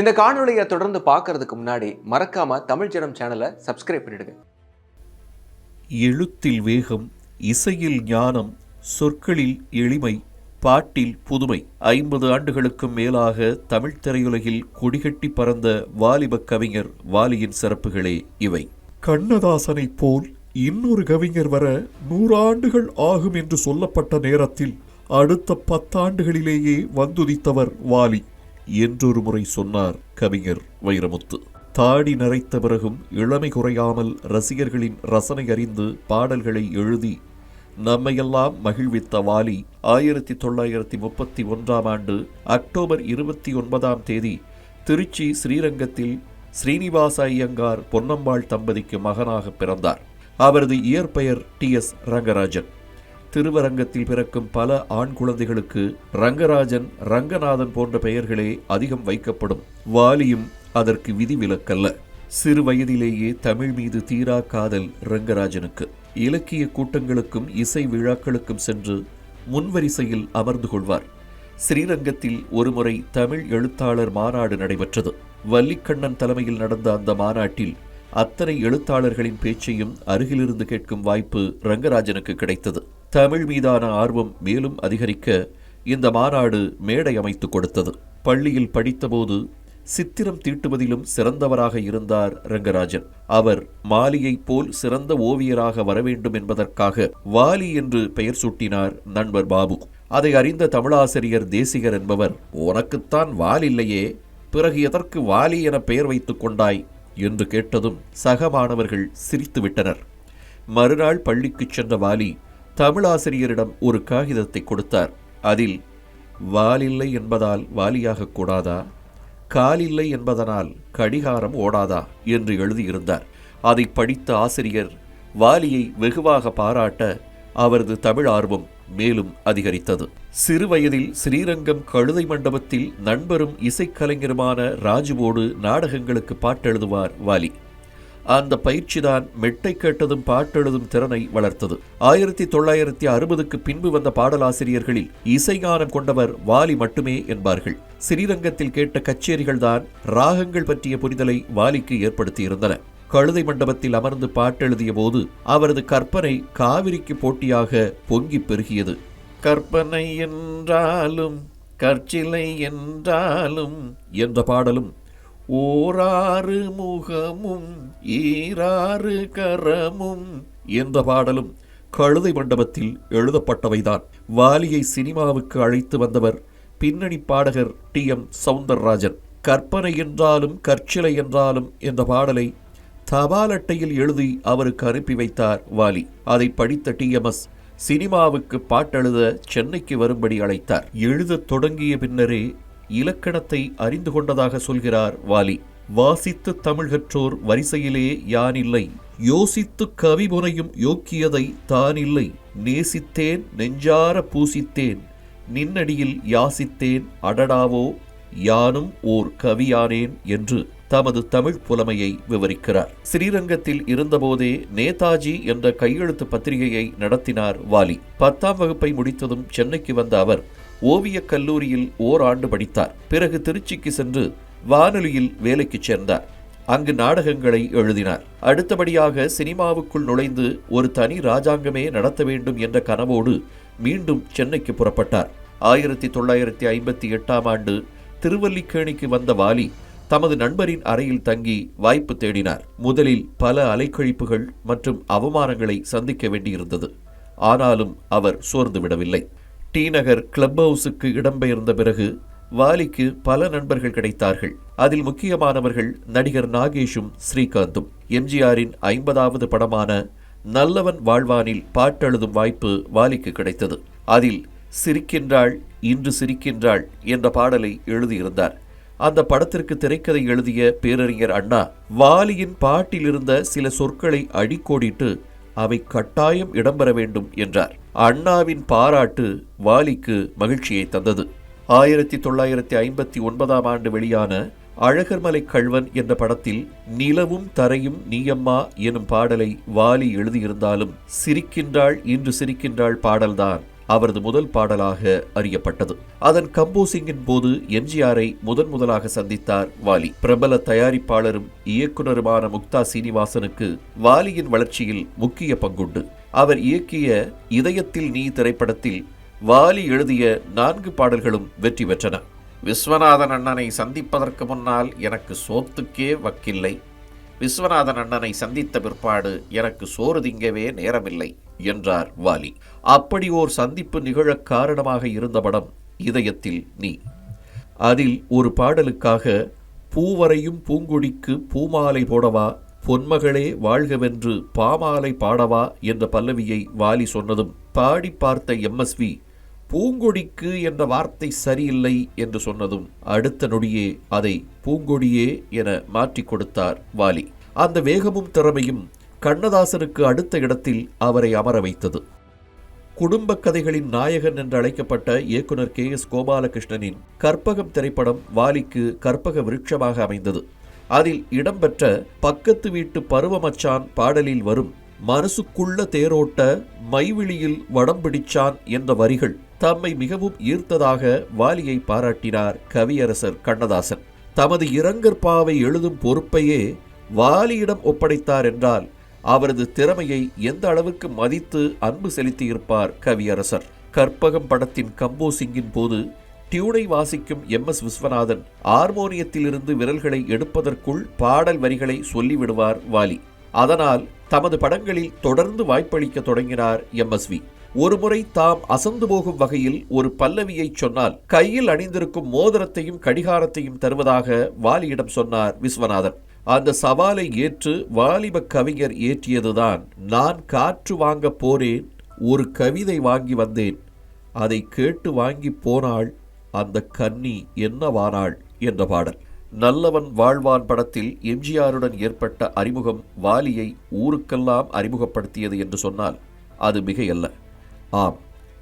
இந்த காணொலியை தொடர்ந்து பார்க்கறதுக்கு முன்னாடி மறக்காம தமிழ் ஜனம் சேனலை சப்ஸ்கிரைப் பண்ணிடுங்க. எழுத்தில் வேகம் இசையில் ஞானம் சொற்களில் எளிமை பாட்டில் புதுமை. ஐம்பது ஆண்டுகளுக்கும் மேலாக தமிழ் திரையுலகில் கொடிகட்டி பறந்த வாலிப கவிஞர் வாலியின் சிறப்புகளே இவை. கண்ணதாசனைப் போல் இன்னொரு கவிஞர் வர நூறாண்டுகள் ஆகும் என்று சொல்லப்பட்ட நேரத்தில் அடுத்த பத்தாண்டுகளிலேயே வந்துதித்தவர் வாலி. என்றொரு முறை சொன்னார் கவிஞர் வைரமுத்து. தாடி நரைத்த பிறகும் இளமை குறையாமல் ரசிகர்களின் ரசனை அறிந்து பாடல்களை எழுதி நம்மையெல்லாம் மகிழ்வித்த வாலி ஆயிரத்தி தொள்ளாயிரத்தி முப்பத்தி ஒன்றாம் ஆண்டு அக்டோபர் இருபத்தி ஒன்பதாம் தேதி திருச்சி ஸ்ரீரங்கத்தில் ஸ்ரீனிவாச ஐயங்கார் பொன்னம்பாள் தம்பதிக்கு மகனாக பிறந்தார். அவரது இயற்பெயர் டி எஸ் ரங்கராஜன். திருவரங்கத்தில் பிறக்கும் பல ஆண் குழந்தைகளுக்கு ரங்கராஜன் ரங்கநாதன் போன்ற பெயர்களே அதிகம் வைக்கப்படும். வாலியும் அதற்கு விதிவிலக்கல்ல. சிறு வயதிலேயே தமிழ் மீது தீரா காதல் ரங்கராஜனுக்கு. இலக்கிய கூட்டங்களுக்கும் இசை விழாக்களுக்கும் சென்று முன்வரிசையில் அமர்ந்து கொள்வார். ஸ்ரீரங்கத்தில் ஒருமுறை தமிழ் எழுத்தாளர் மாநாடு நடைபெற்றது. வல்லிக்கண்ணன் தலைமையில் நடந்த அந்த மாநாட்டில் அத்தனை எழுத்தாளர்களின் பேச்சையும் அருகிலிருந்து கேட்கும் வாய்ப்பு ரங்கராஜனுக்கு கிடைத்தது. தமிழ் மீதான ஆர்வம் மேலும் அதிகரிக்க இந்த மாநாடு மேடை அமைத்து கொடுத்தது. பள்ளியில் படித்தபோது சித்திரம் தீட்டுவதிலும் சிறந்தவராக இருந்தார் ரங்கராஜன். அவர் மாலியைப் போல் சிறந்த ஓவியராக வரவேண்டும் என்பதற்காக வாலி என்று பெயர் சூட்டினார் நண்பர் பாபு. அதை அறிந்த தமிழாசிரியர் தேசிகர் என்பவர் உனக்குத்தான் வால் இல்லையே பிறகு எதற்கு வாலி என பெயர் வைத்துக் கொண்டாய்? என்று கேட்டதும் சக மாணவர்கள் சிரித்து விட்டனர் மறுநாள் பள்ளிக்குச் சென்ற வாலி தமிழாசிரியரிடம் ஒரு காகிதத்தை கொடுத்தார். அதில் வாலில்லை என்பதால் வாலியாக கூடாதா? காலில்லை என்பதனால் கடிகாரம் ஓடாதா? என்று எழுதியிருந்தார். அதை படித்த ஆசிரியர் வாலியை வெகுவாக பாராட்ட அவரது தமிழ் ஆர்வம் மேலும் அதிகரித்தது. சிறுவயதில் ஸ்ரீரங்கம் கழுதை மண்டபத்தில் நண்பரும் இசைக்கலைஞருமான ராஜுவோடு நாடகங்களுக்கு பாட்டெழுதுவார் வாலி. அந்த பயிற்சிதான் மெட்டை கேட்டதும் பாட்டெழுதும் திறனை வளர்த்தது. ஆயிரத்தி தொள்ளாயிரத்தி அறுபதுக்கு பின்பு வந்த பாடலாசிரியர்களில் இசைஞானம் கொண்டவர் வாலி மட்டுமே என்பார்கள். ஸ்ரீரங்கத்தில் கேட்ட கச்சேரிகள் தான் ராகங்கள் பற்றிய புரிதலை வாலிக்கு ஏற்படுத்தியிருந்தன. கழுதை மண்டபத்தில் அமர்ந்து பாட்டெழுதிய போது அவரது கற்பனை காவிரிக்கு போட்டியாக பொங்கிப் பெருகியது. கற்பனை என்றாலும் கற்சிலை என்றாலும் என்ற பாடலும் ஓராறு முகமும் ஈராறு கரமும் என்ற பாடலும் கழுதை மண்டபத்தில் எழுதப்பட்டவைதான். வாலியை சினிமாவுக்கு அழைத்து வந்தவர் பின்னணி பாடகர் டி. எம். சவுந்தரராஜன். கற்பனை என்றாலும் கற்சிலை என்றாலும் என்ற பாடலை தபால் அட்டையில் எழுதி அவருக்கு அனுப்பி வைத்தார் வாலி. அதை படித்த டிஎம்எஸ் சினிமாவுக்கு பாட்டெழுத சென்னைக்கு வரும்படி அழைத்தார். எழுதத் தொடங்கிய பின்னரே இலக்கணத்தை அறிந்து கொண்டதாக சொல்கிறார் வாலி. வாசித்து தமிழ் கற்றோர் வரிசையிலே யானில்லை. யோசித்து கவி புனையும் யோக்கியதை தானில்லை. நேசித்தேன் நெஞ்சார பூசித்தேன். நின்னடியில் யாசித்தேன் அடடாவோ யானும் ஓர் கவியானேன் என்று தமது தமிழ் புலமையை விவரிக்கிறார். ஸ்ரீரங்கத்தில் இருந்தபோதே நேதாஜி என்ற கையெழுத்து பத்திரிகையை நடத்தினார் வாலி. பத்தாம் வகுப்பை முடித்ததும் சென்னைக்கு வந்த அவர் ஓவியக் கல்லூரியில் ஓராண்டு படித்தார். பிறகு திருச்சிக்கு சென்று வானொலியில் வேலைக்கு சேர்ந்தார். அங்கு நாடகங்களை எழுதினார். அடுத்தபடியாக சினிமாவுக்குள் நுழைந்து ஒரு தனி ராஜாங்கமே நடத்த வேண்டும் என்ற கனவோடு மீண்டும் சென்னைக்கு புறப்பட்டார். ஆயிரத்தி தொள்ளாயிரத்தி ஐம்பத்தி எட்டாம் ஆண்டு திருவல்லிக்கேணிக்கு வந்த வாலி தமது நண்பரின் அறையில் தங்கி வாய்ப்பு தேடினார். முதலில் பல அலைக்கழிப்புகள் மற்றும் அவமானங்களை சந்திக்க வேண்டியிருந்தது. ஆனாலும் அவர் சோர்ந்து விடவில்லை டி நகர் கிளப் ஹவுஸுக்கு இடம்பெயர்ந்த பிறகு வாலிக்கு பல நண்பர்கள் கிடைத்தார்கள். அதில் முக்கியமானவர்கள் நடிகர் நாகேஷும் ஸ்ரீகாந்தும். எம்ஜிஆரின் ஐம்பதாவது படமான நல்லவன் வாழ்வானில் பாட்டெழுதும் வாய்ப்பு வாலிக்கு கிடைத்தது. அதில் சிரிக்கின்றாள் இன்று சிரிக்கின்றாள் என்ற பாடலை எழுதியிருந்தார். அந்த படத்திற்கு திரைக்கதை எழுதிய பேரறிஞர் அண்ணா வாலியின் பாட்டில் இருந்த சில சொற்களை அடிக்கோடிட்டு அவை கட்டாயம் இடம்பெற வேண்டும் என்றார். அண்ணாவின் பாராட்டு வாலிக்கு மகிழ்ச்சியை தந்தது. ஆயிரத்தி தொள்ளாயிரத்தி ஐம்பத்தி ஒன்பதாம் ஆண்டு வெளியான அழகர்மலை கள்வன் என்ற படத்தில் நிலவும் தரையும் நீயம்மா எனும் பாடலை வாலி எழுதியிருந்தாலும் சிரிக்கின்றாள் இன்று சிரிக்கின்றாள் பாடல்தான் அவரது முதல் பாடலாக அறியப்பட்டது. அதன் கம்போசிங்கின் போது எம்ஜிஆரை முதன் முதலாக சந்தித்தார் வாலி. பிரபல தயாரிப்பாளரும் இயக்குனருமான முக்தா சீனிவாசனுக்கு வாலியின் வளர்ச்சியில் முக்கிய பங்குண்டு. அவர் இயக்கிய இதயத்தில் நீ திரைப்படத்தில் வாலி எழுதிய நான்கு பாடல்களும் வெற்றி பெற்றன. விஸ்வநாதன் அண்ணனை சந்திப்பதற்கு முன்னால் எனக்கு சோத்துக்கே வக்கில்லை. விஸ்வநாதன் அண்ணனை சந்தித்த பிற்பாடு எனக்கு சோறு திங்கவே நேரமில்லை என்றார் வாலி. அப்படி ஓர் சந்திப்பு நிகழக் காரணமாக இருந்த படம் இதயத்தில் நீ. அதில் ஒரு பாடலுக்காக பூவரையும் பூங்கொடிக்கு பூமாலை போடவா பொன்மகளே வாழ்கவென்று பாமாலை பாடவா என்ற பல்லவியை வாலி சொன்னதும் பாடி பார்த்த எம்எஸ்வி பூங்கொடிக்கு என்ற வார்த்தை சரியில்லை என்று சொன்னதும் அடுத்த நொடியே அதை பூங்கொடியே என மாற்றிக் கொடுத்தார் வாலி. அந்த வேகமும் திறமையும் கண்ணதாசனுக்கு அடுத்த இடத்தில் அவரை அமர வைத்தது. குடும்ப கதைகளின் நாயகன் என்று அழைக்கப்பட்ட இயக்குனர் கே எஸ் கோபாலகிருஷ்ணனின் கற்பகம் திரைப்படம் வாலிக்கு கற்பக விருட்சமாக அமைந்தது. அதில் இடம்பெற்ற பக்கத்து வீட்டு பருவமச்சான் பாடலில் வரும் மனசுக்குள்ள தேரோட்ட மைவிழியில் வடம் பிடிச்சான் என்ற வரிகள் தம்மை மிகவும் ஈர்த்ததாக வாலியை பாராட்டினார் கவியரசர் கண்ணதாசன். தமது இரங்கற்பாவை எழுதும் பொறுப்பையே வாலியிடம் ஒப்படைத்தார் என்றால் அவரது திறமையை எந்த அளவுக்கு மதித்து அன்பு செலுத்தியிருப்பார் கவியரசர். கற்பகம் படத்தின் கம்போசிங்கின் போது டியூனை வாசிக்கும் எம் எஸ் விஸ்வநாதன் ஆர்மோனியத்திலிருந்து விரல்களை எடுப்பதற்குள் பாடல் வரிகளை சொல்லிவிடுவார் வாலி. அதனால் தமது படங்களில் தொடர்ந்து வாய்ப்பளிக்க தொடங்கினார் எம்எஸ்வி ஒருமுறை தாம் அசந்து போகும் வகையில் ஒரு பல்லவியை சொன்னால் கையில் அணிந்திருக்கும் மோதிரத்தையும் கடிகாரத்தையும் தருவதாக வாலியிடம் சொன்னார் விஸ்வநாதன். அந்த சவாலை ஏற்று வாலிப கவிஞர் ஏற்றியதுதான் நான் காற்று வாங்க போறேன் ஒரு கவிதை வாங்கி வந்தேன் அதை கேட்டு வாங்கி போனாள் அந்த கன்னி என்னவானாள் என்ற பாடல். நல்லவன் வாழ்வான் படத்தில் எம்ஜிஆருடன் ஏற்பட்ட அறிமுகம் வாலியை ஊருக்கெல்லாம் அறிமுகப்படுத்தியது என்று சொன்னால் அது மிகையல்ல. ஆம்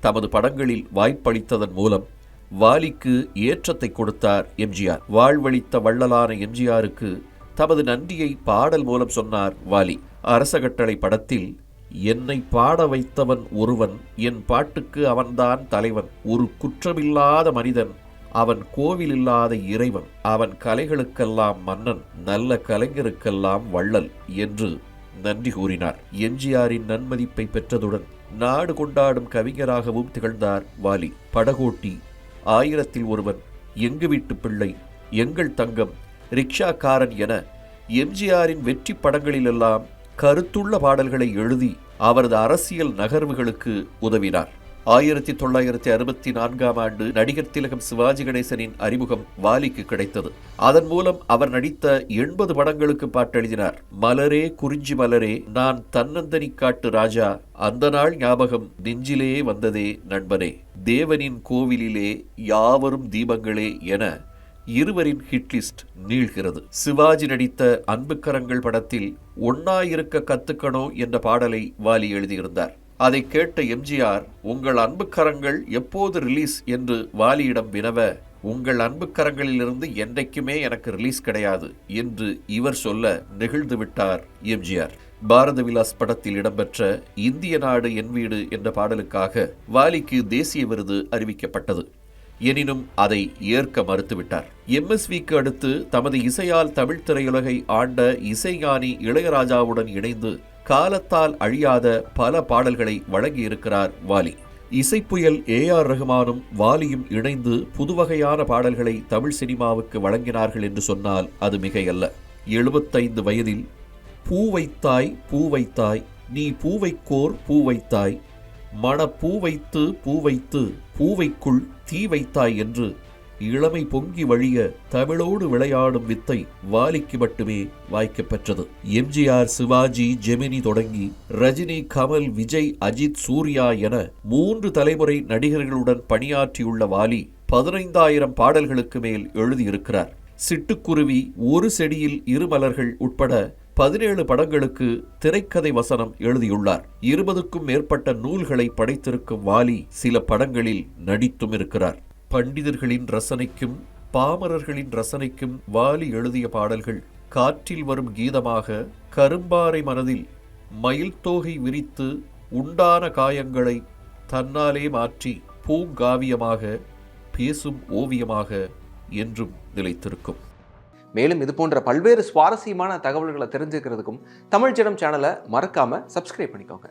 தமது படங்களில் வாய்ப்பளித்ததன் மூலம் வாலிக்கு ஏற்றத்தை கொடுத்தார் எம்ஜிஆர். வாழ்வளித்த வள்ளலான எம்ஜிஆருக்கு தமது நன்றியை பாடல் மூலம் சொன்னார் வாலி. அரசகட்டளை படத்தில் என்னை பாட வைத்தவன் ஒருவன் என் பாட்டுக்கு அவன்தான் தலைவன். ஒரு குற்றமில்லாத மனிதன் அவன் கோவில் இல்லாத இறைவன். அவன் கலைகளுக்கெல்லாம் மன்னன் நல்ல கலைஞருக்கெல்லாம் வள்ளல் என்று நன்றி கூறினார். எம்ஜிஆரின் நன்மதிப்பை பெற்றதுடன் நாடு கொண்டாடும் கவிஞராகவும் திகழ்ந்தார் வாலி. படகோட்டி ஆயிரத்தில் ஒருவன் எங்கு வீட்டு பிள்ளை எங்கள் தங்கம் ரிக்ஷாக்காரன் என எம்ஜிஆரின் வெற்றி படங்களிலெல்லாம் கருத்துள்ள பாடல்களை எழுதி அவரது அரசியல் நகர்வுகளுக்கு உதவினார். ஆயிரத்தி தொள்ளாயிரத்தி அறுபத்தி நான்காம் ஆண்டு நடிகர் திலகம் சிவாஜி கணேசனின் அறிமுகம் வாலிக்கு கிடைத்தது. அதன் மூலம் அவர் நடித்த எண்பது படங்களுக்கு பாட்டெழுதினார். மலரே குறிஞ்சி மலரே நான் தன்னந்தனி காட்டு ராஜா அந்த நாள் ஞாபகம் நெஞ்சிலே வந்ததே நண்பனே. தேவனின் கோவிலிலே யாவரும் தீபங்களே என இருவரின் ஹிட்லிஸ்ட் நீள்கிறது. சிவாஜி நடித்த அன்புக்கரங்கள் படத்தில் ஒன்னாயிருக்க கத்துக்கணும் என்ற பாடலை வாலி எழுதியிருந்தார். அதை கேட்ட எம்ஜிஆர் உங்கள் அன்புக்கரங்கள் எப்போது ரிலீஸ்? என்று வாலியிடம் வினவ உங்கள் அன்புக்கரங்களிலிருந்து என்றைக்குமே எனக்கு ரிலீஸ் கிடையாது என்று இவர் சொல்ல நெகிழ்ந்து விட்டார் எம்ஜிஆர். பாரத விலாஸ் படத்தில் இடம்பெற்ற இந்திய நாடு என் வீடு என்ற பாடலுக்காக வாலிக்கு தேசிய விருது அறிவிக்கப்பட்டது. எனினும் அதை ஏற்க மறுத்துவிட்டார். எம்எஸ்விக்கு அடுத்து தமது இசையால் தமிழ் திரையுலகை ஆண்ட இசைஞானி இளையராஜாவுடன் இணைந்து காலத்தால் அழியாத பல பாடல்களை வழங்கியிருக்கிறார் வாலி. இசைப்புயல் ஏ ஆர் ரஹ்மானும் வாலியும் இணைந்து புதுவகையான பாடல்களை தமிழ் சினிமாவுக்கு வழங்கினார்கள் என்று சொன்னால் அது மிகையல்ல. எழுபத்தைந்து வயதில் பூ வைத்தாய் பூ வைத்தாய் நீ பூவைக்கோர் பூ வைத்தாய் மண பூ வைத்து பூ வைத்து பூவைக்குள் தீ வைத்தாய் என்று இளமை பொங்கி வழிய தமிழோடு விளையாடும் வித்தை வாலிக்கு மட்டுமே வாய்க்கப்பெற்றது எம்ஜிஆர் சிவாஜி ஜெமினி தொடங்கி ரஜினி கமல் விஜய் அஜித் சூர்யா என மூன்று தலைமுறை நடிகர்களுடன் பணியாற்றியுள்ள வாலி பதினைந்தாயிரம் பாடல்களுக்கு மேல் எழுதியிருக்கிறார். சிட்டுக்குருவி ஒரு செடியில் இரு மலர்கள் உட்பட பதினேழு படங்களுக்கு திரைக்கதை வசனம் எழுதியுள்ளார். இருபதுக்கும் மேற்பட்ட நூல்களை படைத்திருக்கும் வாலி சில படங்களில் நடித்தும் இருக்கிறார். பண்டிதர்களின் ரசனைக்கும் பாமரர்களின் ரசனைக்கும் வாலி எழுதிய பாடல்கள் காற்றில் வரும் கீதமாக கரும்பாறை மனதில் மயில் தோகை விரித்து உண்டான காயங்களை தன்னாலே மாற்றி பூங்காவியமாக பேசும் ஓவியமாக என்றும் நிலைத்திருக்கும். மேலும் இது போன்ற பல்வேறு சுவாரஸ்யமான தகவல்களை தெரிஞ்சுக்கிறதுக்கும் தமிழ் ஜனம் சேனலை மறக்காமல் சப்ஸ்கிரைப் பண்ணிக்கோங்க.